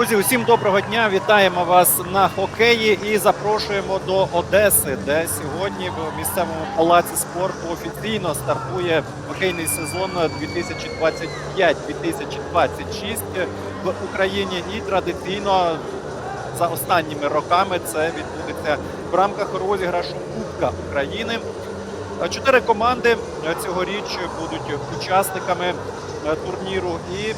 Друзі, усім доброго дня! Вітаємо вас на хокеї і запрошуємо до Одеси, де сьогодні в місцевому палаці спорту офіційно стартує хокейний сезон 2025-2026 в Україні. І традиційно за останніми роками це відбудеться в рамках розіграшу Кубка України. Чотири команди цьогоріч будуть учасниками турніру, і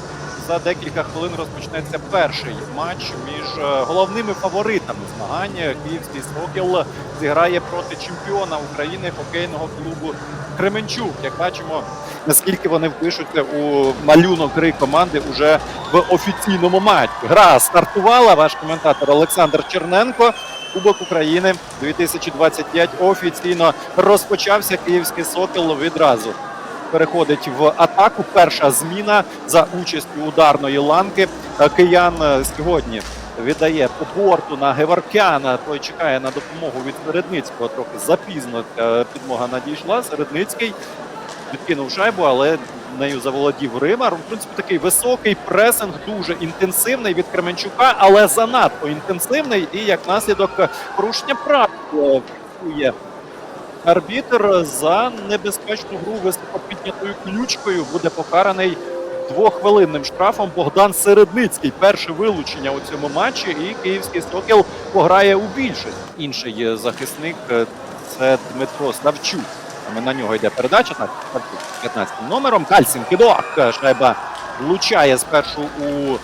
за декілька хвилин розпочнеться перший матч між е, головними фаворитами змагання. Київський Сокіл зіграє проти чемпіона України хокейного клубу Кременчук. Як бачимо, наскільки вони впишуться у малюнок гри команди уже в офіційному матчі. Гра стартувала. Ваш коментатор Олександр Черненко. Кубок України 2025 офіційно розпочався. Київський сокіл відразу переходить в атаку. Перша зміна за участю ударної ланки. Е, Киян е, сьогодні віддає по на Геворкяна. Той чекає на допомогу від Середницького. Трохи запізно е, підмога надійшла. Середницький відкинув шайбу, але нею заволодів Римар. В принципі, такий високий пресинг, дуже інтенсивний від Кременчука, але занадто інтенсивний. І як наслідок порушення прав фіксує арбітр за небезпечну гру високопіднятою ключкою буде покараний двохвилинним штрафом Богдан Середницький. Перше вилучення у цьому матчі, і київський сокіл пограє у більшість. Інший е, захисник е, це Дмитро Ставчук. Саме на нього йде передача. Так, Ставчук 15 номером. Кальцин кидок. Шайба влучає спершу у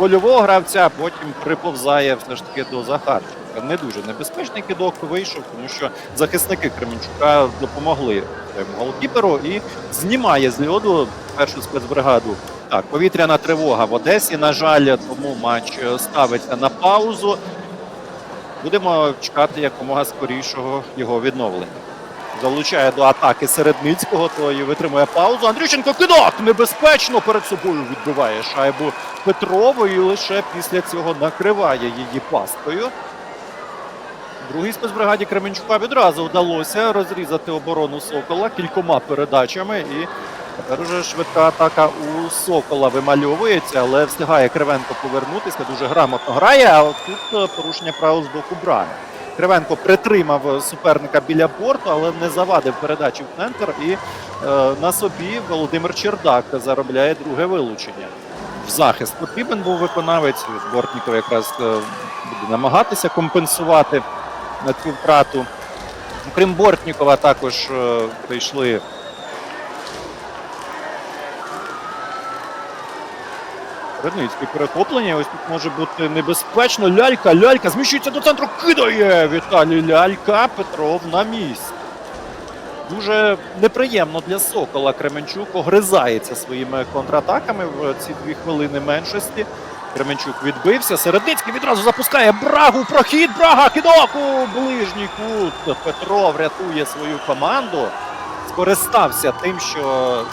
польового гравця, потім приповзає все ж таки до Захарченка. Не дуже небезпечний кидок вийшов, тому що захисники Кременчука допомогли голкіперу і знімає з льоду першу спецбригаду. Так, повітряна тривога в Одесі. На жаль, тому матч ставиться на паузу. Будемо чекати якомога скорішого його відновлення. Залучає до атаки Середницького, той витримує паузу. Андрющенко кидок небезпечно перед собою відбиває шайбу Петрову і лише після цього накриває її пасткою. Другій спецбригаді Кременчука відразу вдалося розрізати оборону Сокола кількома передачами. І тепер уже швидка атака у Сокола вимальовується, але встигає Кривенко повернутися. Дуже грамотно грає. А от тут е, порушення правил з боку Брана. Кривенко притримав суперника біля борту, але не завадив передачі в центр. І е, на собі Володимир Чердак заробляє друге вилучення. В захист потрібен був виконавець. Бортніков якраз е, буде намагатися компенсувати цю втрату. Крім Бортнікова, також е, прийшли Рудницький перехоплення. Ось тут може бути небезпечно. Лялька, лялька зміщується до центру. Кидає Віталій Лялька. Петров на місці. Дуже неприємно для Сокола Кременчук огризається своїми контратаками в ці дві хвилини меншості. Кременчук відбився. Середницький відразу запускає Брагу прохід. Брага кидок ближній кут. Петров рятує свою команду. Скористався тим, що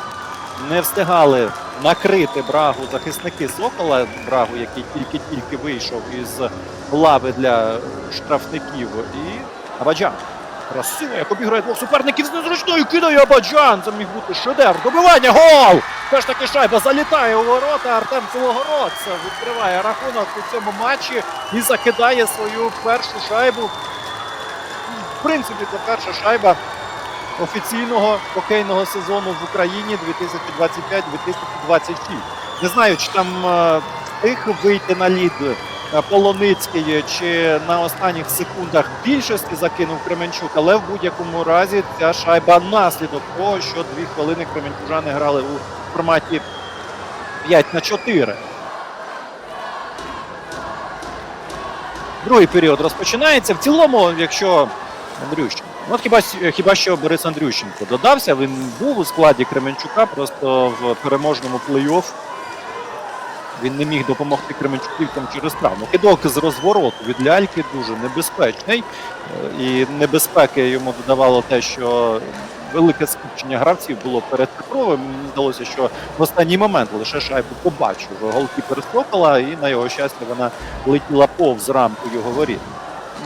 не встигали накрити Брагу захисники Сокола. Брагу, який тільки-тільки вийшов із лави для штрафників. І Абаджан. Красиво, як обіграє двох суперників з незручною кидає Абаджан. Це міг бути шедевр. Добивання. Гол! Все ж таки шайба залітає у ворота. Артем Цілогородцев відкриває рахунок у цьому матчі і закидає свою першу шайбу. В принципі, це перша шайба офіційного хокейного сезону в Україні 2025-2026. Не знаю, чи там е, встиг вийти на лід е, Полоницький, чи на останніх секундах більшості закинув Кременчук, але в будь-якому разі ця шайба наслідок того, що дві хвилини кременчужани грали у форматі 5 на 4. Другий період розпочинається. В цілому, якщо Андрющенко. Ну, от хіба, хіба що Борис Андрющенко додався, він був у складі Кременчука, просто в переможному плей-офф він не міг допомогти Кременчуківцям через травму. Кидок з розвороту від ляльки дуже небезпечний. Е, І небезпеки йому додавало те, що велике скупчення гравців було перед Петровим. Мені здалося, що в останній момент лише шайбу побачив голкіпер Сокола, і на його щастя вона летіла повз рамку його воріт.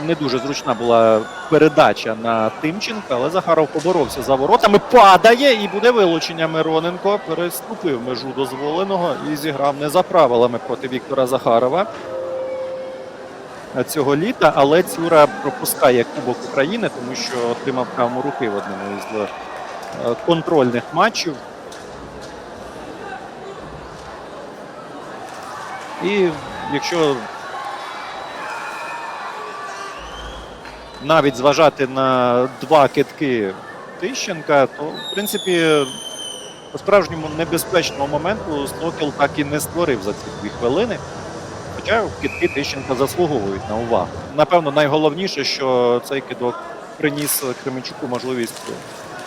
Не дуже зручна була передача на Тимченка, але Захаров поборовся за воротами. Падає і буде вилучення. Мироненко переступив межу дозволеного і зіграв не за правилами проти Віктора Захарова. цього літа, але Цюра пропускає Кубок України, тому що отримав травму руки в одному із е, контрольних матчів. І якщо навіть зважати на два китки Тищенка, то в принципі по справжньому небезпечного моменту Сокіл так і не створив за ці дві хвилини. Хоча китки Тищенка заслуговують на увагу. Напевно, найголовніше, що цей кидок приніс Кременчуку можливість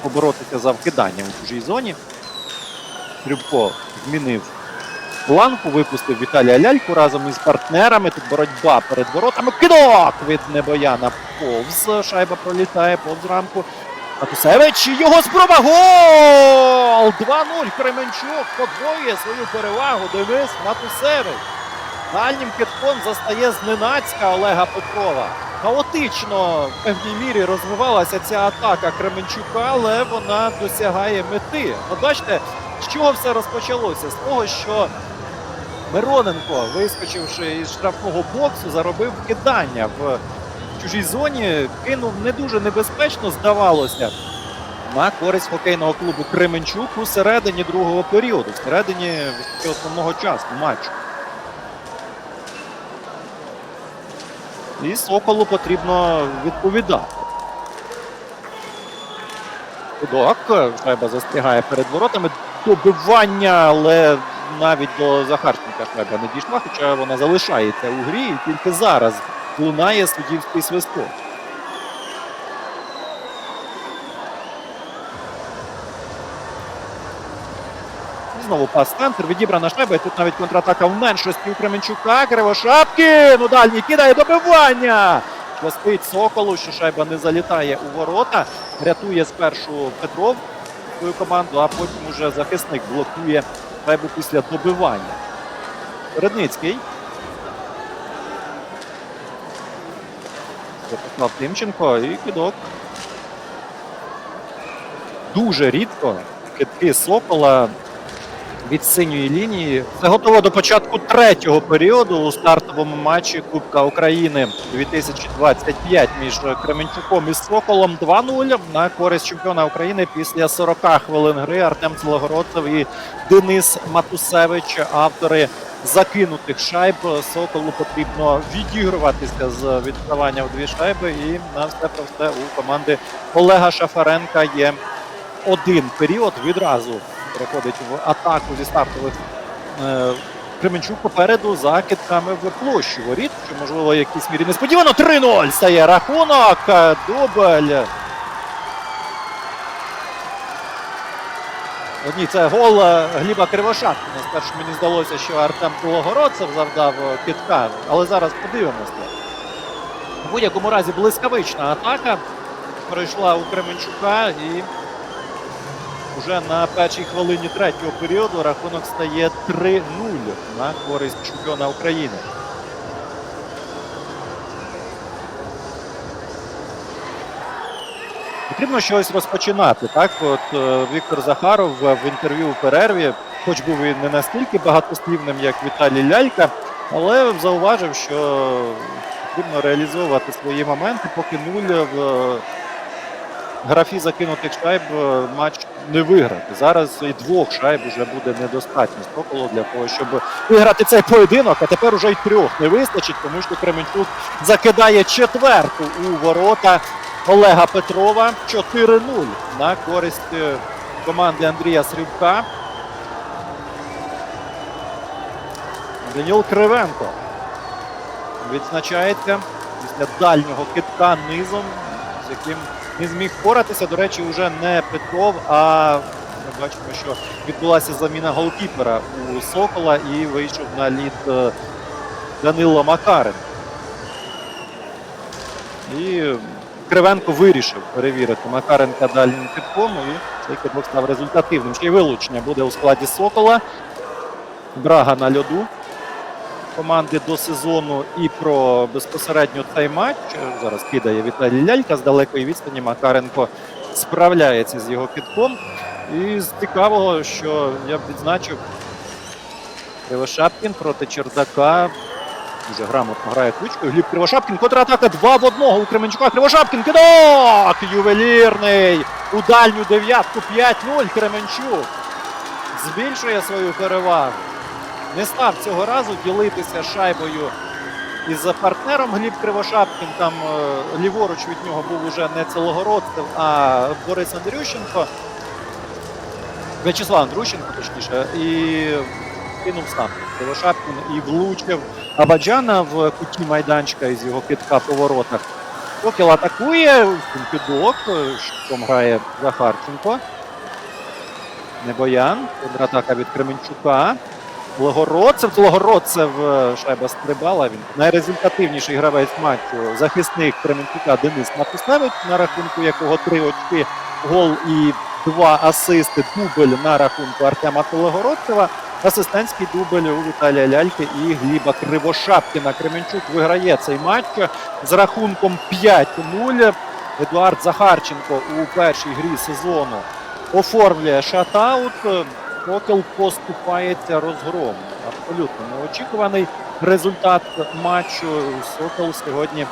поборотися за вкидання у чужій зоні. Рюбко змінив планку, випустив Віталія Ляльку разом із партнерами. Тут боротьба перед воротами. Кидок від Небояна повз. Шайба пролітає повз рамку. Матусевич, його спроба гол! 2-0. Кременчук подвоює свою перевагу. Денис Матусевич. Дальнім китком застає зненацька Олега Петрова. Хаотично в певній мірі розвивалася ця атака Кременчука, але вона досягає мети. От бачите, з чого все розпочалося? З того, що Мироненко, вискочивши із штрафного боксу, заробив кидання в чужій зоні, кинув не дуже небезпечно, здавалося. На користь хокейного клубу Кременчук у середині другого періоду, в середині основного часу матчу. І Соколу потрібно відповідати. Кудок, шайба застрягає перед воротами. Добивання, але навіть до Захарченка шайба не дійшла, хоча вона залишається у грі, і тільки зараз лунає суддівський свисток. Знову пас в центр, відібрана шайба, і тут навіть контратака в меншості у Кременчука. Кривошапки, ну дальній кидає добивання. Щастить Соколу, що шайба не залітає у ворота. Рятує спершу Петров свою команду, а потім уже захисник блокує шайбу після добивання. Редницький. Записав Тимченко і кидок. Дуже рідко кидки Сокола від синьої лінії. Це готово до початку третього періоду у стартовому матчі Кубка України 2025 між Кременчуком і Соколом 2-0 на користь чемпіона України після 40 хвилин гри Артем Целогородцев і Денис Матусевич, автори закинутих шайб. Соколу потрібно відігруватися з відставання в дві шайби. І на все про все у команди Олега Шафаренка є один період відразу переходить в атаку зі стартових е, Кременчук попереду за китками в площу воріт, що можливо в якійсь мірі несподівано 3-0 стає рахунок. Е, Дубль. О, це гол е, Гліба Кривошапкіна. Спершу мені здалося, що Артем Білогородцев завдав китка, але зараз подивимося. У будь-якому разі блискавична атака пройшла у Кременчука і Уже на першій хвилині третього періоду рахунок стає 3-0 на користь чемпіона України. Потрібно щось розпочинати. Так, от е, Віктор Захаров в інтерв'ю у перерві, хоч був і не настільки багатослівним, як Віталій Лялька, але зауважив, що потрібно реалізовувати свої моменти, поки нуль в графі закинутих шайб е, матч не виграти. Зараз і двох шайб вже буде недостатньо Соколу для того, щоб виграти цей поєдинок, а тепер уже й трьох не вистачить, тому що Кременчук закидає четверту у ворота Олега Петрова 4-0 на користь е, команди Андрія Срібка. Даніл Кривенко відзначається після дальнього китка низом, з яким не зміг впоратися. До речі, вже не Петров, а ми бачимо, що відбулася заміна голкіпера у Сокола і вийшов на лід е, Данило Макарин. І Кривенко вирішив перевірити Макаренка дальнім китком, і цей кидок став результативним. Ще й вилучення буде у складі Сокола. Брага на льоду команди до сезону і про безпосередньо цей матч. Зараз кидає Віталій Лялька з далекої відстані. Макаренко справляється з його китком. І з цікавого, що я б відзначив Кривошапкін проти Чердака Дуже грамотно грає ключкою. Гліб Кривошапкін. Контратака 2 в 1 у Кременчука. Кривошапкін. Кидок! Ювелірний. У дальню дев'ятку 5-0. Кременчук. Збільшує свою перевагу. Не став цього разу ділитися шайбою із партнером Гліб Кривошапкін. Там е, ліворуч від нього був уже не Целогородцев, а Борис Андрющенко. В'ячеслав Андрущенко, точніше, і кинув сам Кривошапкін і влучив Абаджана в куті майданчика із його китка по. Сокіл атакує, кидок, що грає Захарченко. Небоян. Контратака від Кременчука. Логородцев. Логородцев е, шайба стрибала. Він найрезультативніший гравець матчу. Захисник Кременчука Денис Матусневич, на рахунку якого три очки, гол і два асисти. Дубль на рахунку Артема Кологородцева. Асистентський дубль у Віталія Ляльки і Гліба Кривошапкіна. Кременчук виграє цей матч з рахунком 5-0. Едуард Захарченко у першій грі сезону оформлює шатаут. Сокіл поступається розгром. Абсолютно неочікуваний результат матчу. Сокол сьогодні